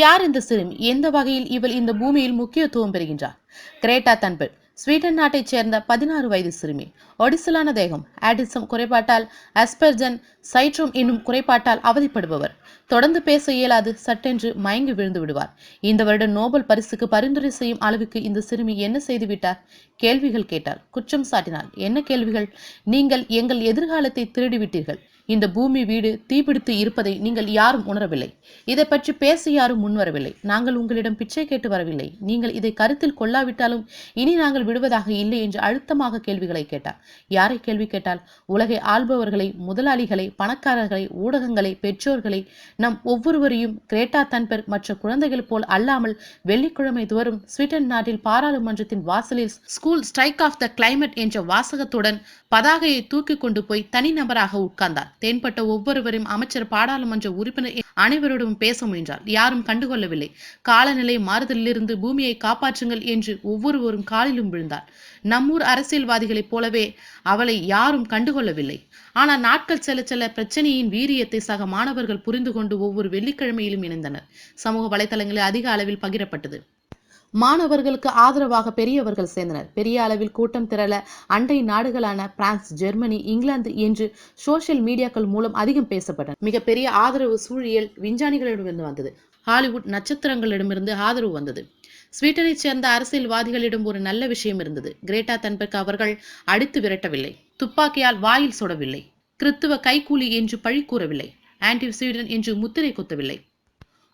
யார் இந்த சிறுமி? எந்த வகையில் இவள் இந்த பூமியில் முக்கியத்துவம் பெறுகின்றார்? கிரேட்டா தன்பெல் ஸ்வீடன் நாட்டைச் சேர்ந்த பதினாறு வயது சிறுமி. ஒடிசலான தேகம் ஆடிசம் குறைபாட்டால் அஸ்பெர்ஜன் சைட்ரோம் என்னும் குறைபாட்டால் அவதிப்படுபவர். தொடர்ந்து பேச இயலாது சட்டென்று மயங்கி விழுந்து விடுவார். இந்த வருடம் நோபல் பரிசுக்கு பரிந்துரை செய்யும் அளவுக்கு இந்த சிறுமி என்ன செய்து விட்டார்? கேள்விகள் கேட்டார். குற்றம் சாட்டினார். என்ன கேள்விகள்? நீங்கள் எங்கள் எதிர்காலத்தை திருடிவிட்டீர்கள். இந்த பூமி வீடு தீப்பிடித்து இருப்பதை நீங்கள் யாரும் உணரவில்லை. இதை பற்றி பேச யாரும் முன்வரவில்லை. நாங்கள் உங்களிடம் பிச்சை கேட்டு வரவில்லை. நீங்கள் இதை கருத்தில் கொள்ளாவிட்டாலும் இனி நாங்கள் விடுவதாக இல்லை என்று அழுத்தமாக கேள்விகளை கேட்டார். யாரை கேள்வி கேட்டால்? உலகை ஆள்பவர்களை முதலாளிகளை பணக்காரர்களை ஊடகங்களை பெற்றோர்களை நம் ஒவ்வொருவரையும் கிரேட்டா தன்பெர்க் மற்ற குழந்தைகள் போல் அல்லாமல் வெள்ளிக்கிழமை தோறும் ஸ்வீடன் நாட்டில் பாராளுமன்றத்தின் வாசலில் school strike of the climate என்ற வாசகத்துடன் பதாகையை தூக்கி கொண்டு போய் தனிநபராக உட்கார்ந்தார். தென்பட்ட ஒவ்வொருவரையும் அமைச்சர் பாராளுமன்ற உறுப்பினர் அனைவரோடும் பேச முயன்றார். யாரும் கண்டுகொள்ளவில்லை. காலநிலை மாறுதலிலிருந்து பூமியை காப்பாற்றுங்கள் என்று ஒவ்வொருவரும் காலிலும் விழுந்தார். நம்மூர் அரசியல்வாதிகளைப் போலவே அவளை யாரும் கண்டுகொள்ளவில்லை. ஆனால் நாட்கள் செல்ல செல்ல பிரச்சனையின் வீரியத்தை சக மாணவர்கள் புரிந்து கொண்டு ஒவ்வொரு வெள்ளிக்கிழமையிலும் இணைந்தனர். சமூக வலைதளங்களில் அதிக அளவில் பகிரப்பட்டது. மாணவர்களுக்கு ஆதரவாக பெரியவர்கள் சேர்ந்தனர். பெரிய அளவில் கூட்டம் திரள அண்டை நாடுகளான பிரான்ஸ் ஜெர்மனி இங்கிலாந்து என்று சோசியல் மீடியாக்கள் மூலம் அதிகம் பேசப்பட்டன. மிகப்பெரிய ஆதரவு சூழியல் விஞ்ஞானிகளிடமிருந்து வந்தது. ஹாலிவுட் நட்சத்திரங்களிடமிருந்து ஆதரவு வந்தது. ஸ்வீடனைச் சேர்ந்த அரசியல்வாதிகளிடம் ஒரு நல்ல விஷயம் இருந்தது. கிரேட்டா தன்பெர்க் அவர்கள் அடித்து விரட்டவில்லை. துப்பாக்கியால் வாயில் சுடவில்லை. கிறித்துவ கைக்கூலி என்று பழி கூறவில்லை. ஆன்டி ஸ்வீடன் என்று முத்திரை குத்தவில்லை.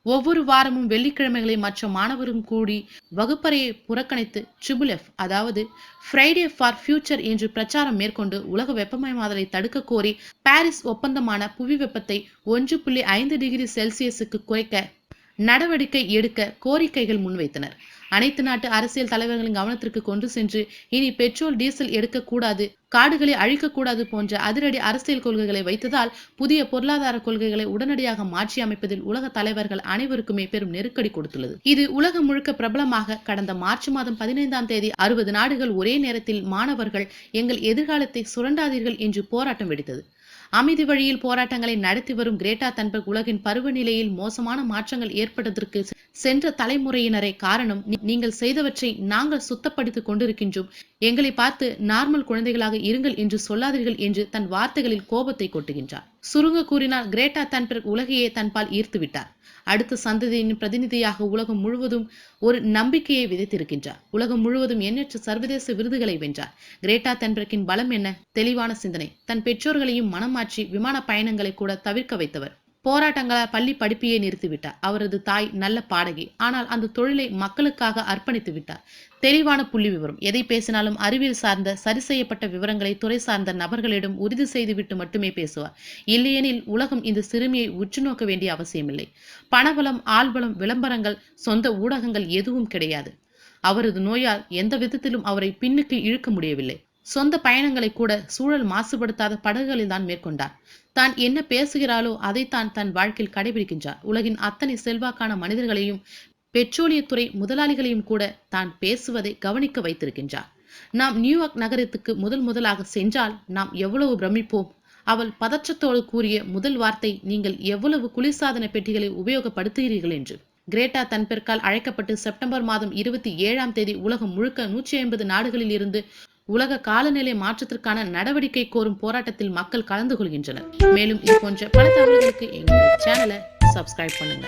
ஒவ்வொரு வாரமும் வெள்ளிக்கிழமைகளை மற்ற மாணவரும் கூடி வகுப்பறையை புறக்கணித்து ட்ரிபிள் எஃப் அதாவது ஃப்ரைடே ஃபார் ஃபியூச்சர் என்று பிரச்சாரம் மேற்கொண்டு உலக வெப்பமயமாதலை தடுக்க கோரி பாரிஸ் ஒப்பந்தமான புவி வெப்பத்தை ஒன்று புள்ளி ஐந்து டிகிரி செல்சியஸுக்கு குறைக்க நடவடிக்கை எடுக்க கோரிக்கைகள் முன்வைத்தனர். அனைத்து நாட்டு அரசியல் தலைவர்களின் கவனத்திற்கு கொண்டு சென்று இனி பெட்ரோல் டீசல் எடுக்கக்கூடாது காடுகளை அழிக்கக்கூடாது போன்ற அதிரடி அரசியல் கொள்கைகளை வைத்ததால் புதிய பொருளாதார கொள்கைகளை உடனடியாக மாற்றி அமைப்பதில் உலக தலைவர்கள் அனைவருக்குமே பெரும் நெருக்கடி கொடுத்துள்ளது. இது உலகம் முழுக்க பிரபலமாக கடந்த மார்ச் மாதம் பதினைந்தாம் தேதி அறுபது நாடுகள் ஒரே நேரத்தில் மாணவர்கள் எங்கள் எதிர்காலத்தை சுரண்டாதீர்கள் என்று போராட்டம் வெடித்தது. அமைதி வழியில் போராட்டங்களை நடத்தி வரும் கிரேட்டா தன்பர்க் உலகின் பருவநிலையில் மோசமான மாற்றங்கள் ஏற்பட்டதற்கு சென்ற தலைமுறையினரை காரணம். நீங்கள் செய்தவற்றை நாங்கள் சுத்தப்படுத்திக் கொண்டிருக்கின்றோம். எங்களை பார்த்து நார்மல் குழந்தைகளாக இருங்கள் என்று சொல்லாதீர்கள் என்று தன் வார்த்தைகளில் கோபத்தை கொட்டுகின்றார். சுருங்க கூறினால் கிரேட்டா தன்பர்க் உலகையே தன்பால் ஈர்த்து விட்டார். அடுத்த சந்ததியின் பிரதிநிதியாக உலகம் முழுவதும் ஒரு நம்பிக்கையை விதைத்திருக்கின்றார். உலகம் முழுவதும் எண்ணற்ற சர்வதேச விருதுகளை வென்றார். கிரேட்டா தன்பெர்க்கின் பலம் என்ன? தெளிவான சிந்தனை. தன் பெற்றோர்களையும் மனம் மாற்றி விமான பயணங்களை கூட தவிர்க்க வைத்தவர். போராட்டங்களால் பள்ளி படிப்பையே நிறுத்திவிட்டார். அவரது தாய் நல்ல பாடகி. ஆனால் அந்த தொழிலை மக்களுக்காக அர்ப்பணித்து விட்டார். தெளிவான புள்ளி விவரம். எதை பேசினாலும் அறிவியல் சார்ந்த சரி செய்யப்பட்ட விவரங்களை துறை சார்ந்த நபர்களிடம் உறுதி செய்துவிட்டு மட்டுமே பேசுவார். இல்லையெனில் உலகம் இந்த சிறுமியை உற்று நோக்க வேண்டிய அவசியமில்லை. பணபலம் ஆள்பலம் விளம்பரங்கள் சொந்த ஊடகங்கள் எதுவும் கிடையாது. அவரது நோயால் எந்த விதத்திலும் அவரை பின்னுக்கு இழுக்க முடியவில்லை. சொந்த பயணங்களை கூட சூழல் மாசுபடுத்தாத படகுகளில் தான் மேற்கொண்டார். தான் என்ன பேசுகிறாளோ அதைத்தான் தன் வாழ்க்கையில் கடைபிடிக்கின்றார். உலகின் அத்தனை செல்வாக்கான மனிதர்களையும் பெட்ரோலியத்துறை முதலாளிகளையும் கூட தான் பேசுவதை கவனிக்க வைத்திருக்கின்றார். நாம் நியூயார்க் நகரத்துக்கு முதல் முதலாக சென்றால் நாம் எவ்வளவு பிரமிப்போம். அவள் பதற்றத்தோடு கூறிய முதல் வார்த்தை நீங்கள் எவ்வளவு குளிர்சாதன பெட்டிகளை உபயோகப்படுத்துகிறீர்கள் என்று. கிரேட்டா தன்பெர்க்கால் அழைக்கப்பட்டு செப்டம்பர் மாதம் இருபத்தி ஏழாம் தேதி உலகம் முழுக்க நூற்றி ஐம்பது நாடுகளில் இருந்து உலக காலநிலை மாற்றத்திற்கான நடவடிக்கை கோரும் போராட்டத்தில் மக்கள் கலந்து கொள்கின்றனர். மேலும் இது போன்ற பல தகவல்களுக்கு எங்களுடைய சேனலை சப்ஸ்கிரைப் பண்ணுங்க.